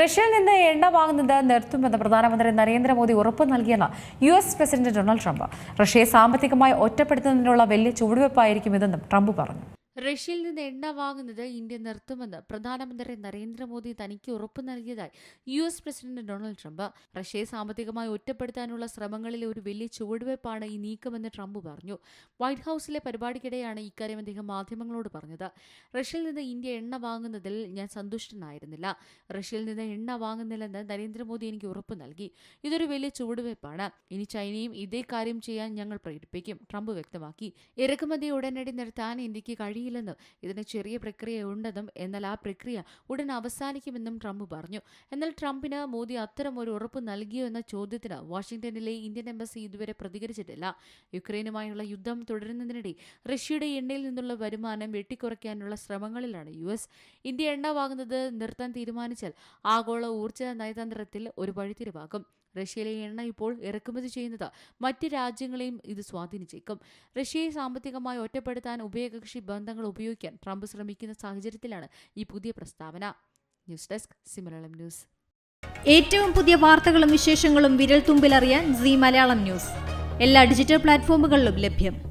റഷ്യയിൽ നിന്ന് എണ്ണ വാങ്ങുന്നത് നിർത്തുമെന്ന് പ്രധാനമന്ത്രി നരേന്ദ്രമോദി ഉറപ്പ് നൽകിയെന്ന് U S president Donald Trump. റഷ്യയെ സാമ്പത്തികമായി ഒറ്റപ്പെടുത്തുന്നതിനുള്ള വലിയ ചുവടുവയ്പായിരിക്കും ഇതെന്നും ട്രംപ് പറഞ്ഞു. റഷ്യയിൽ നിന്ന് എണ്ണ വാങ്ങുന്നത് ഇന്ത്യ നിർത്തുമെന്ന് പ്രധാനമന്ത്രി നരേന്ദ്രമോദി തനിക്ക് ഉറപ്പു നൽകിയതായി U S president Donald Trump. റഷ്യയെ സാമ്പത്തികമായി ഒറ്റപ്പെടുത്താനുള്ള ശ്രമങ്ങളിലെ ഒരു വലിയ ചുവടുവയ്പ്പാണ് ഈ നീക്കമെന്ന് ട്രംപ് പറഞ്ഞു. വൈറ്റ് ഹൌസിലെ പരിപാടിക്കിടെയാണ് ഇക്കാര്യം അദ്ദേഹം മാധ്യമങ്ങളോട് പറഞ്ഞത്. റഷ്യയിൽ നിന്ന് ഇന്ത്യ എണ്ണ വാങ്ങുന്നതിൽ ഞാൻ സന്തുഷ്ടനായിരുന്നില്ല. റഷ്യയിൽ നിന്ന് എണ്ണ വാങ്ങുന്നില്ലെന്ന് നരേന്ദ്രമോദി എനിക്ക് ഉറപ്പ് നൽകി. ഇതൊരു വലിയ ചുവടുവയ്പ്പാണ് ഇനി ചൈനയും ഇതേ കാര്യം ചെയ്യാൻ ഞങ്ങൾ പ്രേരിപ്പിക്കും ട്രംപ് വ്യക്തമാക്കി. ഇറക്കുമതി ഉടനടി നിർത്താൻ ഇന്ത്യയ്ക്ക് കഴിയില്ലെന്നും ഇതിന് ചെറിയ പ്രക്രിയ ഉണ്ടെന്നും എന്നാൽ ആ പ്രക്രിയ ഉടൻ അവസാനിക്കുമെന്നും ട്രംപ് പറഞ്ഞു. എന്നാൽ ട്രംപിന് മോദി അത്തരം ഒരു ഉറപ്പ് നൽകിയോ എന്ന ചോദ്യത്തിന് വാഷിംഗ്ടണിലെ ഇന്ത്യൻ എംബസി ഇതുവരെ പ്രതികരിച്ചിട്ടില്ല. യുക്രൈനുമായുള്ള യുദ്ധം തുടരുന്നതിനിടെ റഷ്യയുടെ എണ്ണയിൽ നിന്നുള്ള വരുമാനം വെട്ടിക്കുറയ്ക്കാനുള്ള ശ്രമങ്ങളിലാണ് യു എസ്. ഇന്ത്യ എണ്ണ വാങ്ങുന്നത് നിർത്താൻ തീരുമാനിച്ചാൽ ആഗോള ഊർജ നയതന്ത്രത്തിൽ ഒരു വഴിത്തിരിവാകും റഷ്യയിലെ എണ്ണ ഇപ്പോൾ ഇറക്കുമതി ചെയ്യുന്നത് മറ്റ് രാജ്യങ്ങളെയും ഇത് സ്വാധീനിച്ചേക്കും. റഷ്യയെ സാമ്പത്തികമായി ഒറ്റപ്പെടുത്താൻ ഉഭയകക്ഷി ബന്ധങ്ങൾ ഉപയോഗിക്കാൻ ട്രംപ് ശ്രമിക്കുന്ന സാഹചര്യത്തിലാണ് ഈ പുതിയ പ്രസ്താവന. News desk സിമലയാളം news. ഏറ്റവും പുതിയ വാർത്തകളും വിശേഷങ്ങളും വിരൽ തുമ്പിലറിയാൻ സി മലയാളം ന്യൂസ്. എല്ലാ ഡിജിറ്റൽ പ്ലാറ്റ്ഫോമുകളിലും ലഭ്യം.